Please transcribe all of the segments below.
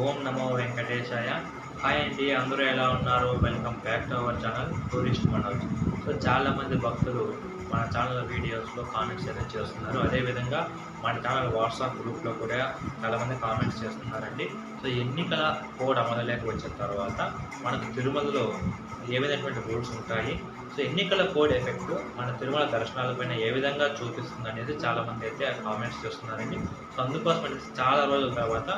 ఓం నమో వెంకటేశాయ. Hi అండి అందరూ ఎలా ఉన్నారు? Welcome back to our channel tourist Manoj so చాలామంది భక్తులు మన ఛానల్ వీడియోస్లో కామెంట్స్ అయితే చేస్తున్నారు. అదేవిధంగా మన ఛానల్ వాట్సాప్ గ్రూప్లో కూడా చాలామంది కామెంట్స్ చేస్తున్నారండి. సో ఎన్నికల కోడ్ అమలులోకి వచ్చిన తర్వాత మనకు తిరుమలలో ఏ విధమైనటువంటి రూల్స్ ఉంటాయి? సో ఎన్నికల కోడ్ ఎఫెక్ట్ మన తిరుమల దర్శనాలపైన ఏ విధంగా చూపిస్తుంది అనేది చాలామంది అయితే కామెంట్స్ చేస్తున్నారండి. సో అందుకోసం అంటే చాలా రోజుల తర్వాత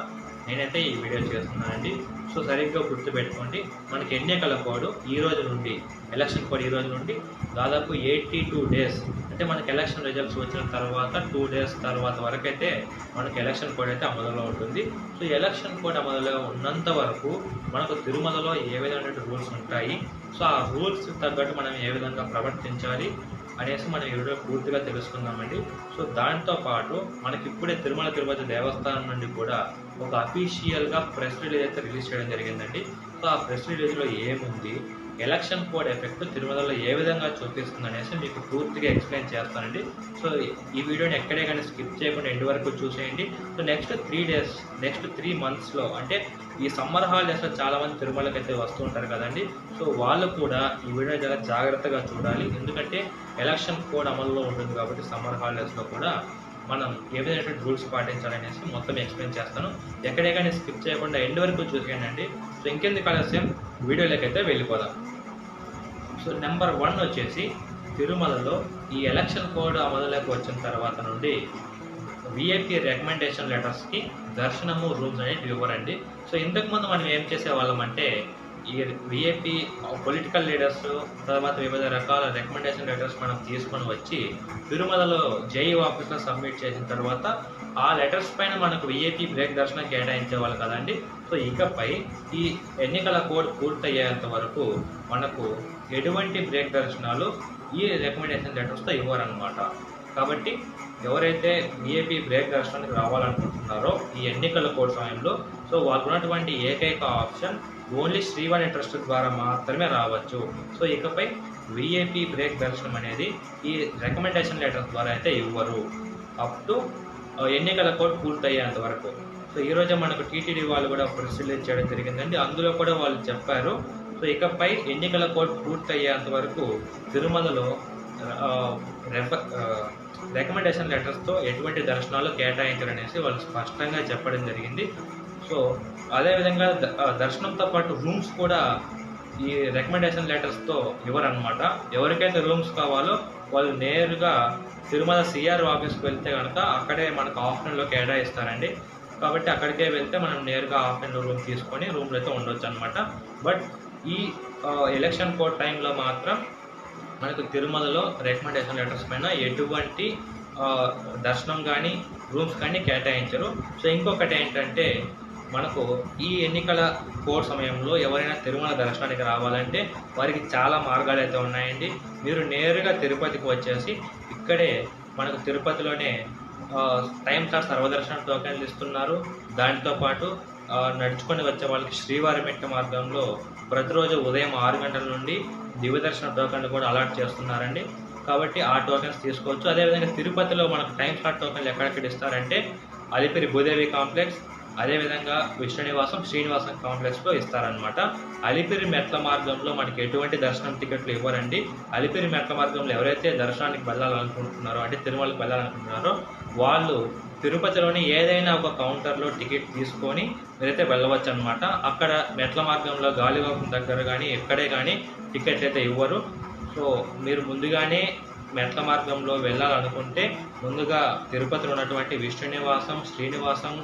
నేనైతే ఈ వీడియో చేస్తున్నానండి. సో సరిగ్గా గుర్తుపెట్టుకోండి మనకి ఎన్నికల కోడ్ ఈ రోజు నుండి ఎలక్షన్ కోడ్ ఈ రోజు నుండి దాదాపు ఎయిటీ టూ డేస్ అంటే మనకి ఎలక్షన్ రిజల్ట్స్ వచ్చిన తర్వాత టూ డేస్ తర్వాత వరకు అయితే మనకి ఎలక్షన్ కోడ్ అయితే అమలులో ఉంటుంది. సో ఎలక్షన్ కోడ్ అమలులో ఉన్నంత వరకు మనకు తిరుమలలో ఏ విధమైన రూల్స్ ఉంటాయి సో ఆ రూల్స్ తగ్గట్టు మనం ఏ విధంగా ప్రవర్తించాలి అనేసి మనం ఈరోజు పూర్తిగా తెలుసుకుందామండి. సో దాంతో పాటు మనకి ఇప్పుడే తిరుమల తిరుపతి దేవస్థానం నుండి కూడా ఒక అఫీషియల్గా ప్రెస్ రిలీజ్ అయితే రిలీజ్ చేయడం జరిగిందండి. సో ఆ ప్రెస్ రిలీజ్లో ఏముంది? ఎలక్షన్ కోడ్ ఎఫెక్ట్ తిరుమలలో ఏ విధంగా చూపిస్తుంది అనేసి మీకు పూర్తిగా ఎక్స్ప్లెయిన్ చేస్తానండి. సో ఈ వీడియోని ఎక్కడే కానీ స్కిప్ చేయకుండా ఎండ్ వరకు చూసేయండి. So next three days next three మంత్స్లో అంటే ఈ సమ్మర్ హాలిడేస్లో చాలామంది తిరుమలకి అయితే వస్తూ ఉంటారు కదండి. సో వాళ్ళు కూడా ఈ వీడియో చాలా జాగ్రత్తగా చూడాలి. ఎందుకంటే ఎలక్షన్ కోడ్ అమల్లో ఉంటుంది కాబట్టి సమ్మర్ హాలిడేస్లో కూడా మనం ఏ విధమైనటువంటి రూల్స్ పాటించాలనేసి మొత్తం ఎక్స్ప్లెయిన్ చేస్తాను. ఎక్కడే కానీ స్కిప్ చేయకుండా ఎండ్ వరకు చూసేయండి సో ఇంకెందుకు ఆలస్యం? వీడియోలోకి అయితే వెళ్ళిపోదాం. సో నెంబర్ వన్ వచ్చేసి తిరుమలలో ఈ ఎలక్షన్ కోడ్ అమలులోకి వచ్చిన తర్వాత నుండి విఐపీ రికమెండేషన్ లెటర్స్కి దర్శనము రూమ్స్ అనేవి ఇవ్వరండి. సో ఇంతకుముందు మనం ఏం చేసేవాళ్ళం అంటే ఈ విఏపీ పొలిటికల్ లీడర్స్ తర్వాత వివిధ రకాల రికమెండేషన్ లెటర్స్ మనం తీసుకొని వచ్చి తిరుమలలో జై ఆఫీస్లో సబ్మిట్ చేసిన తర్వాత ఆ లెటర్స్ పైన మనకు విఏపీ బ్రేక్ దర్శనం కేటాయించేవాళ్ళు కదండి. సో ఇకపై ఈ ఎన్నికల కోడ్ పూర్తయ్యేంత వరకు మనకు ఎటువంటి బ్రేక్ దర్శనాలు ఈ రికమెండేషన్ లెటర్స్తో ఇవ్వరనమాట కాబట్టి ఎవరైతే విఐపి బ్రేక్ దర్శనానికి రావాలనుకుంటున్నారో ఈ ఎన్నికల కోడ్ సమయంలో సో వాళ్ళకు ఉన్నటువంటి ఏకైక ఆప్షన్ ఓన్లీ శ్రీవాణి ట్రస్ట్ ద్వారా మాత్రమే రావచ్చు. సో ఇకపై విఐపి బ్రేక్ దర్శనం అనేది ఈ రికమెండేషన్ లెటర్ ద్వారా అయితే ఇవ్వరు. అప్ టు ఎన్నికల కోడ్ పూర్తయ్యేంత వరకు. సో ఈరోజే మనకు టీటీడీ వాళ్ళు కూడా ప్రెస్ రిలీజ్ చేయడం జరిగిందండి. అందులో కూడా వాళ్ళు చెప్పారు. సో ఇకపై ఎన్నికల కోడ్ పూర్తయ్యేంత వరకు తిరుమలలో రికమెండేషన్ లెటర్స్తో ఎటువంటి దర్శనాలు కేటాయించారనేసి వాళ్ళు స్పష్టంగా చెప్పడం జరిగింది. సో అదేవిధంగా దర్శనంతో పాటు రూమ్స్ కూడా ఈ రికమెండేషన్ లెటర్స్తో ఇవ్వరనమాట ఎవరికైతే రూమ్స్ కావాలో వాళ్ళు నేరుగా తిరుమల సిఆర్ ఆఫీస్కి వెళ్తే కనుక అక్కడే మనకు ఆఫ్టర్నూన్లో కేటాయిస్తారండి. కాబట్టి అక్కడికే వెళ్తే మనం నేరుగా ఆఫ్టర్నూన్ రూమ్ తీసుకొని రూమ్లో అయితే ఉండొచ్చు అనమాట బట్ ఈ ఎలక్షన్ కోడ్ టైంలో మాత్రం మనకు తిరుమలలో రికమెండేషన్ లెటర్స్ పైన ఎటువంటి దర్శనం కానీ రూమ్స్ కానీ కేటాయించరు. సో ఇంకొకటి ఏంటంటే మనకు ఈ ఎన్నికల కోడ్ సమయంలో ఎవరైనా తిరుమల దర్శనానికి రావాలంటే వారికి చాలా మార్గాలు అయితే ఉన్నాయండి. మీరు నేరుగా తిరుపతికి వచ్చేసి ఇక్కడే మనకు తిరుపతిలోనే టైం స్టార్ సర్వదర్శనం టోకెన్లు ఇస్తున్నారు. దాంతో పాటు నడుచుకొని వచ్చే వాళ్ళకి శ్రీవారి మెట్ట మార్గంలో ప్రతిరోజు ఉదయం ఆరు గంటల నుండి దివ్యదర్శన టోకెన్లు కూడా అలాట్ చేస్తున్నారండి. కాబట్టి ఆ టోకెన్స్ తీసుకోవచ్చు. అదేవిధంగా తిరుపతిలో మనకు టైం స్లాట్ టోకెన్లు ఎక్కడెక్కడ ఇస్తారంటే అలిపిరి భూదేవి కాంప్లెక్స్ అదేవిధంగా విష్ణునివాసం శ్రీనివాసం కాంప్లెక్స్లో ఇస్తారనమాట అలిపిరి మెట్ల మార్గంలో మనకి ఎటువంటి దర్శనం టికెట్లు ఇవ్వరండి. అలిపిరి మెట్ల మార్గంలో ఎవరైతే దర్శనానికి వెళ్ళాలనుకుంటున్నారో అంటే తిరుమలకి వెళ్ళాలనుకుంటున్నారో వాళ్ళు తిరుపతిలోని ఏదైనా ఒక కౌంటర్లో టికెట్ తీసుకొని మీరైతే వెళ్ళవచ్చు అనమాట అక్కడ మెట్ల మార్గంలో గాలివాకం దగ్గర కానీ ఎక్కడే కానీ టికెట్ అయితే ఇవ్వరు. సో మీరు ముందుగానే మెట్ల మార్గంలో వెళ్ళాలనుకుంటే ముందుగా తిరుపతిలో ఉన్నటువంటి విష్ణునివాసం శ్రీనివాసం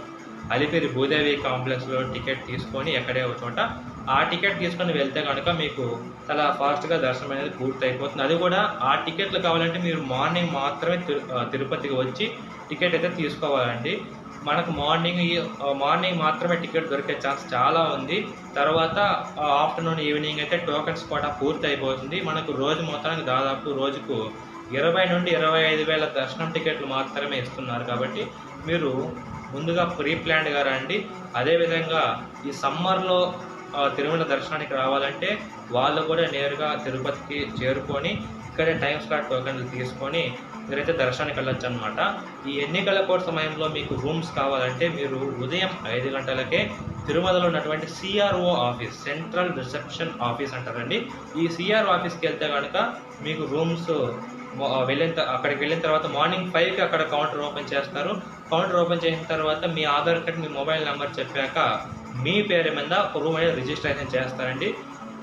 అలిపిరి భూదేవి కాంప్లెక్స్లో టికెట్ తీసుకొని ఎక్కడే ఒక చోట. ఆ టికెట్ తీసుకొని వెళ్తే కనుక మీకు చాలా ఫాస్ట్గా దర్శనం అనేది పూర్తి అయిపోతుంది అది కూడా ఆ టికెట్లు కావాలంటే మీరు మార్నింగ్ మాత్రమే తిరు తిరుపతికి వచ్చి టికెట్ అయితే తీసుకోవాలండి. మనకు మార్నింగ్ మార్నింగ్ మాత్రమే టికెట్ దొరికే ఛాన్స్ చాలా ఉంది. తర్వాత ఆఫ్టర్నూన్ ఈవినింగ్ అయితే టోకెన్స్ కూడా పూర్తి అయిపోతుంది మనకు రోజు మొత్తానికి దాదాపు రోజుకు ఇరవై నుండి ఇరవై ఐదు వేల దర్శనం టికెట్లు మాత్రమే ఇస్తున్నారు కాబట్టి మీరు ముందుగా ప్రీ ప్లాన్డ్గా రండి. అదేవిధంగా ఈ సమ్మర్లో తిరుమల దర్శనానికి రావాలంటే వాళ్ళు కూడా నేరుగా తిరుపతికి చేరుకొని ఇక్కడే టైం స్లాట్ టోకెన్లు తీసుకొని మీరైతే దర్శనానికి వెళ్ళొచ్చు అనమాట ఈ ఎన్నికల కోట సమయంలో మీకు రూమ్స్ కావాలంటే మీరు ఉదయం ఐదు గంటలకే తిరుమలలో ఉన్నటువంటి CRO office central reception office అంటారండి. ఈ సిఆర్ఓ ఆఫీస్కి వెళ్తే కనుక మీకు రూమ్స్ వెళ్ళిన అక్కడికి వెళ్ళిన తర్వాత మార్నింగ్ ఫైవ్కి అక్కడ కౌంటర్ ఓపెన్ చేస్తారు. కౌంటర్ ఓపెన్ చేసిన తర్వాత మీ ఆధార్ కార్డ్ మీ మొబైల్ నెంబర్ చెప్పాక మీ పేరు మీద ఒక రూమ్ అనేది రిజిస్ట్రేషన్ చేస్తారండి.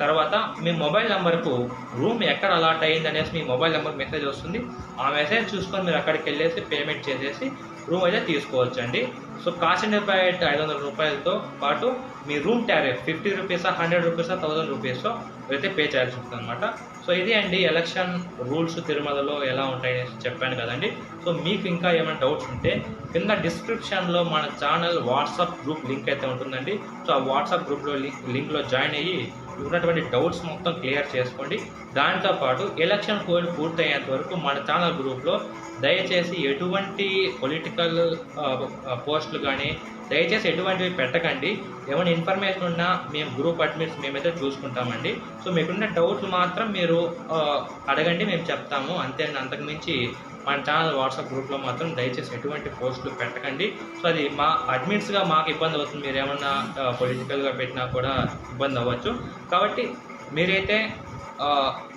తర్వాత మీ మొబైల్ నెంబర్కు రూమ్ ఎక్కడ అలాట్ అయ్యింది అనేసి మీ మొబైల్ నెంబర్ మెసేజ్ వస్తుంది. ఆ మెసేజ్ చూసుకొని మీరు అక్కడికి వెళ్ళేసి పేమెంట్ చేసేసి రూమ్ అయితే తీసుకోవచ్చు అండి సో కాస్ట్ అండ్ బయట ఐదు వందల రూపాయలతో పాటు మీ రూమ్ టారిఫ్ ఫిఫ్టీ రూపీసా హండ్రెడ్ రూపీసా థౌసండ్ రూపీసో అయితే పే చేయాల్సి ఉంటుంది అనమాట సో ఇది అండి ఎలక్షన్ రూల్స్ తిరుమలలో ఎలా ఉంటాయని చెప్పాను కదండి. సో మీకు ఇంకా ఏమైనా డౌట్స్ ఉంటే కింద డిస్క్రిప్షన్లో మన ఛానల్ వాట్సాప్ గ్రూప్ లింక్ అయితే ఉంటుందండి. సో ఆ వాట్సాప్ గ్రూప్లో లింక్ లింక్లో జాయిన్ అయ్యి ఉన్నటువంటి డౌట్స్ మొత్తం క్లియర్ చేసుకోండి. దాంతోపాటు ఎలక్షన్ కోడ్ పూర్తయ్యేంత వరకు మన ఛానల్ గ్రూప్లో దయచేసి ఎటువంటి పొలిటికల్ పోస్టులు కానీ దయచేసి ఎటువంటివి పెట్టకండి. ఏమైనా ఇన్ఫర్మేషన్ ఉన్నా మేము గ్రూప్ అడ్మిట్స్ మేమైతే చూసుకుంటామండి. సో మీకున్న డౌట్లు మాత్రం మీరు అడగండి మేము చెప్తాము. అంతే అంతకుమించి మన ఛానల్ వాట్సాప్ గ్రూప్లో మాత్రం దయచేసి ఎటువంటి పోస్టులు పెట్టకండి. సో అది మా అడ్మిట్స్గా మాకు ఇబ్బంది అవుతుంది. మీరు ఏమన్నా పొలిటికల్గా పెట్టినా కూడా ఇబ్బంది అవ్వచ్చు. కాబట్టి మీరైతే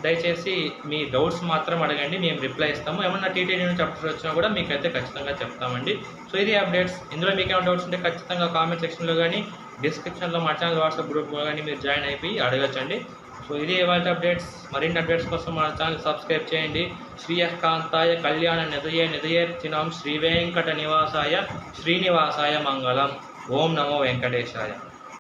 దయచేసి మీ డౌట్స్ మాత్రం అడగండి మేము రిప్లై ఇస్తాము. ఏమన్నా టీటీడీ నుంచి అప్డేట్స్ వచ్చినా కూడా మీకైతే ఖచ్చితంగా చెప్తామండి. సో ఇది అప్డేట్స్. ఇందులో మీకు ఏమైనా డౌట్స్ ఉంటే ఖచ్చితంగా కామెంట్ సెక్షన్లో కానీ డిస్క్రిప్షన్లో మా ఛానల్ వాట్సాప్ గ్రూప్లో కానీ మీరు జాయిన్ అయిపోయి అడగచ్చండి. సో ఇది ఇవాళ అప్డేట్స్. మరిన్ని అప్డేట్స్ కోసం మా ఛానల్ సబ్స్క్రైబ్ చేయండి. శ్రీయకాంతాయ కళ్యాణ నిదయ నిదయర్చినాం శ్రీ వెంకట నివాసాయ శ్రీనివాసాయ మంగళం. ఓం నమో వెంకటేశాయ.